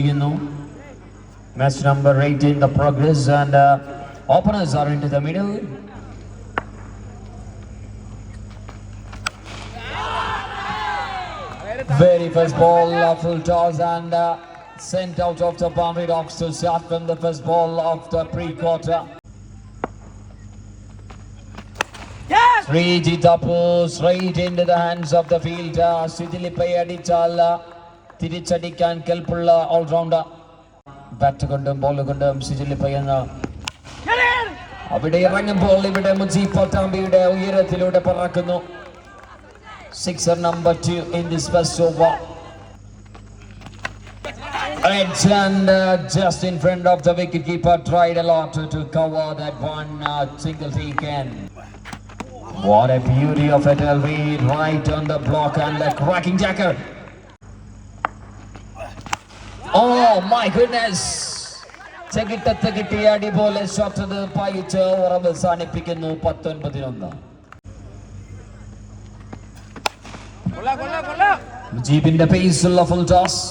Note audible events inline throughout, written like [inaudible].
ചെയ്യുന്നു match number eight in the progress and openers are into the middle Very first ball, uh, full toss and uh, sent out of the boundary dogs to start from the first ball of the pre-quarter. Srijit Apu straight into the hands of the fielder. Sidilipai അടിച്ചാൽ തിരിച്ചടിക്കാൻ കെൽപ്പുള്ള allrounder bat കൊണ്ടും ball കൊണ്ടും സിജിലിപ്പൈ എന്ന അവിടെ ഇറങ്ങുമ്പോൾ ഇവിടെ മുജീബ് പട്ടാമ്പിയുടെ ഉയരത്തിലൂടെ പറക്കുന്നു sixer number two in this first over Edge and uh, just in front of the wicket keeper tried a lot to, to cover that one uh, single take in. What a beauty of it, LV, right on the block and the cracking jacker. Oh my goodness! ചെകിട്ടത്ത് കിട്ടിയ അടിപോലെ shot പായിച്ച് over അവസാനിപ്പിക്കുന്നു പത്തൊൻപതിനൊന്ന് മുജീബിന്റെ പേസുള്ള full toss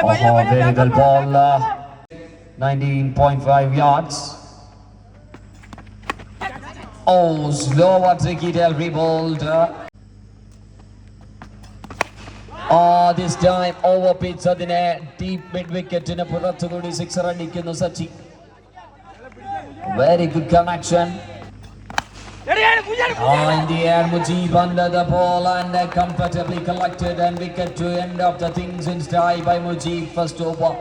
Oh. Uh, 19.5 yards. Oh, slower tricky Delry bowled. Uh, oh, this time over pitch അതിനെ deep mid wicket പുറത്തുകൂടി sixer അടിക്കുന്നു Sachi very good connection good connection Oh, in the air, Mujib under the ball and uh, comfortably collected and wicket to end of the things in style by Mujib first over.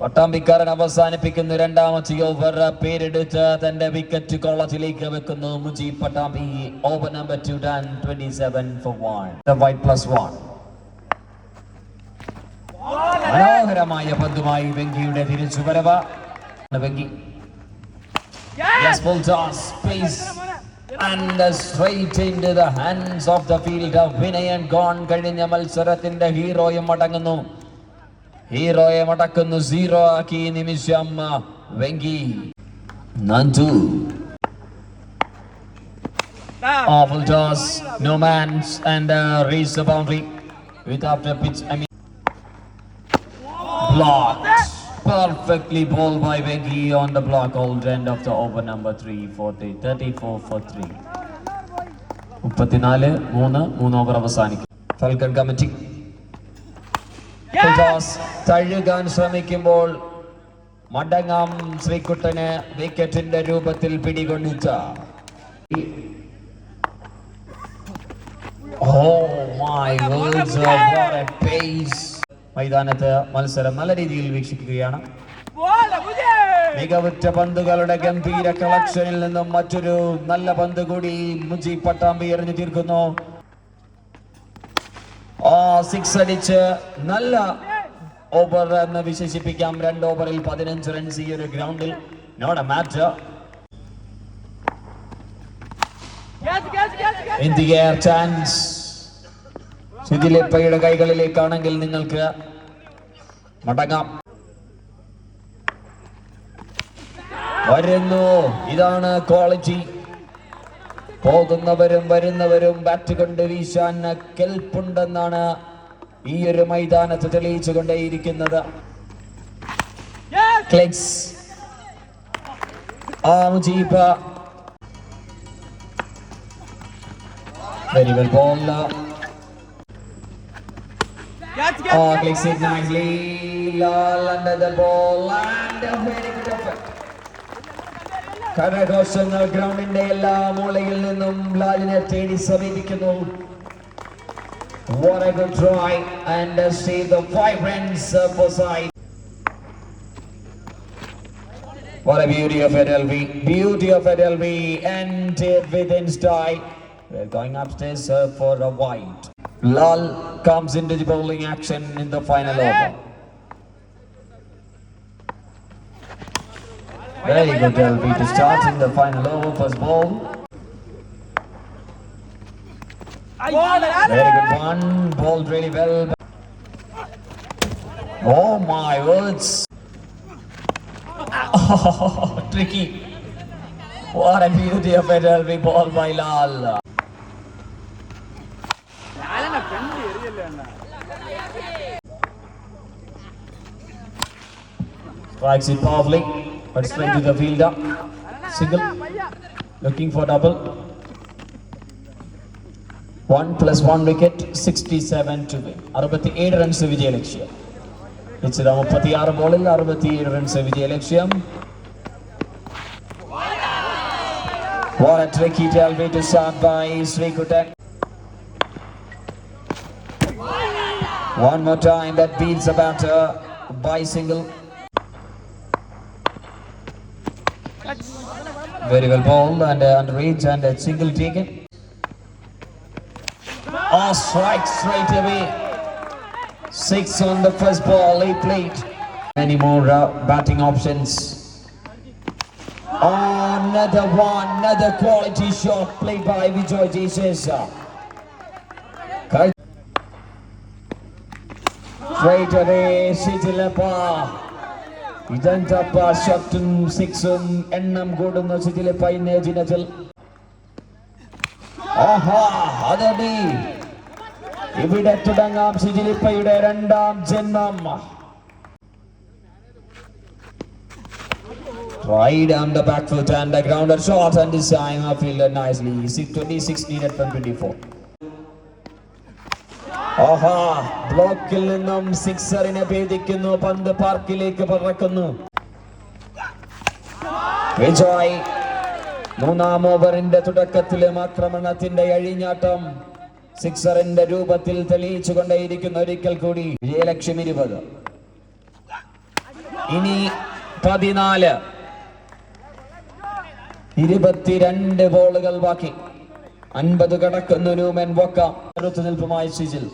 പട്ടാമ്പിക്കാരൻ അവസാനിപ്പിക്കുന്നു രണ്ടാമത്തെ over പേരെടുത്ത് തന്റെ wicket കോളത്തിലേക്ക് വെക്കുന്നു. Mujeeb Pattambi over number two done twenty seven for one wide plus one മനോഹരമായ പന്തുമായി വെങ്കിയുടെ തിരിച്ചുവരവ്. Venky. And straight into the hands of the fielder. Vinayan gone കഴിഞ്ഞ മത്സരത്തിന്റെ ഹീറോയും മടങ്ങുന്നു ഹീറോയെ മടക്കുന്നു സീറോ ആക്കി നിമിഷം uh, Venky Nandu Awful toss, no man's and uh, raise the boundary without a pitch. I mean, blocked. Perfectly ball by Venki on the block. Old end of the over number three, 40, 34 for three. മുപ്പത്തിനാല് മൂന്ന് മൂന്ന് over അവസാനിക്കും ഫൽക്കൺ committee തഴുകാൻ ശ്രമിക്കുമ്പോൾ മടങ്ങാം ശ്രീകുട്ടന് വിക്കറ്റിന്റെ രൂപത്തിൽ പിടികൊണ്ടിച്ച. മൈതാനത്ത് മത്സരം നല്ല രീതിയിൽ വീക്ഷിക്കുകയാണ്. മികവുറ്റ പന്തുകളുടെ ഗംഭീര കളക്ഷനിൽ നിന്നും മറ്റൊരു നല്ല പന്ത് കൂടി മുജീബ് പട്ടാമ്പി എറിഞ്ഞു തീർക്കുന്നു. സിക്സ് അടിച്ച് നല്ല ഓവർ എന്ന് വിശേഷിപ്പിക്കാം. രണ്ട് ഓവറിൽ പതിനഞ്ച് റൺസ് ഈ ഒരു ഗ്രൗണ്ടിൽ നോട്ട് എ ഗ്യാസ് ഇൻ കൈകളിലേക്കാണെങ്കിൽ നിങ്ങൾക്ക് മടങ്ങാം. വരുന്നു. ഇതാണ് ക്വാളിറ്റി പോകുന്നവരും വരുന്നവരും ബാറ്റ് കൊണ്ട് വീശാൻ കെൽപ്പുണ്ടെന്നാണ് ഈ ഒരു മൈതാനത്ത് തെളിയിച്ചു കൊണ്ടേയിരിക്കുന്നത് ക്ലിക്സ്. ആ Mujeeb. Very well ball and a very good effort. കരഘോഷങ്ങൾ ഗ്രൗണ്ടിന്റെ എല്ലാ നിന്നും ലാലിനെ തേടി സമീപിക്കുന്നു What a good try and uh, see the five runs uh, for side. What a beauty of it, LV. Beauty of it, LV. Ended within style. We're going upstairs uh, for a wide. Lal comes into the bowling action in the final over. Very good LV to start in the final over. First ball. Very good one. Bowled really well. Oh my words. [laughs] Oh, tricky. What a beauty of a derby ball by Lal. Strikes it powerfully, but straight to the fielder. Single, looking for double. One plus one wicket, 67 to win. അറുപത്തിയേഴ് runs വിജയലക്ഷ്യം നിശ്ചിത മുപ്പത്തിയാറ് ബോളിൽ അറുപത്തിയേഴ് runs വിജയലക്ഷ്യം What a tricky tailway to start by Srikutan. One more time that beats about a bicycle. Very well bowled and uh, under range and a single taken. Oh, strike straight away. Six on the first ball, eight late. Many more uh, batting options. Oh, another one, another quality shot played by Vijay Jesus. Kar- Straight away, Shijilapa. ഇതെന്തപ്പ ഷട്ടും സിക്സും എണ്ണം കൂടുന്ന ശിഥിലപ്പ ഇന്നേജിനത്തിൽ ആഹാ അതടി ഇവിടെ തുടങ്ങാം ശിജിലിപ്പയുടെ രണ്ടാം ജന്മം. Right on the back foot and the grounder shot and this time I fielded nicely. Six- 26 needed from 24. ആഹാ ബ്ലോക്കിൽ നിന്നും സിക്സറിനെ ഭേദിക്കുന്നു. പന്ത് പാർക്കിലേക്ക് പറക്കുന്നു. വിജയ് മൂന്നാം ഓവറിന്റെ തുടക്കത്തിലും ആക്രമണത്തിന്റെ അഴിഞ്ഞാട്ടം. സിക്സറിന്റെ രൂപത്തിൽ തെളിയിച്ചു കൊണ്ടേയിരിക്കുന്ന ഒരിക്കൽ കൂടി വിജയലക്ഷ്യം ഇരുപത്. ഇനി പതിനാല്. ഇരുപത്തിരണ്ട് ബോളുകൾ ബാക്കി. അൻപത് കടക്കുന്നു ന്യൂമൻ അടുത്തു നിൽപ്പുമായി സിജിൽ.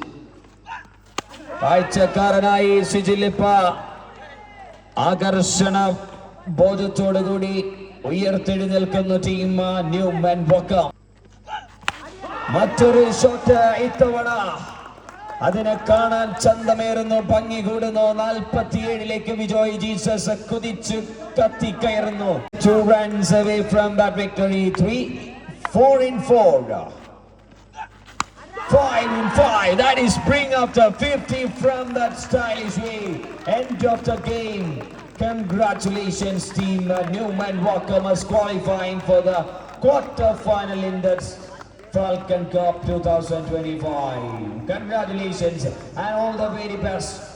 കാഴ്ചക്കാരനായി സിജിൽ ഇപ്പ. ആകർഷണ ബോധത്തോടുകൂടി ഉയർത്തെഴുന്നേൽക്കുന്നു ടീം ന്യൂമൻ വോക്ക. മറ്റൊരു ഷോട്ട് ഇത്തവണ അതിനെ കാണാൻ ചന്തമേറുന്നു ഭംഗി കൂടുന്നു നാൽപ്പത്തിയേഴിലേക്ക് വിജയ് ജീസസ് കുതിച്ചു കത്തിക്കയറുന്നു two runs away from that victory three four in four Five in five. That is bring up the 50 from that stylish way. End of the game. Congratulations, team uh, Newman Walker is qualifying for the quarter final in the Falcon Cup 2025. Congratulations and all the very best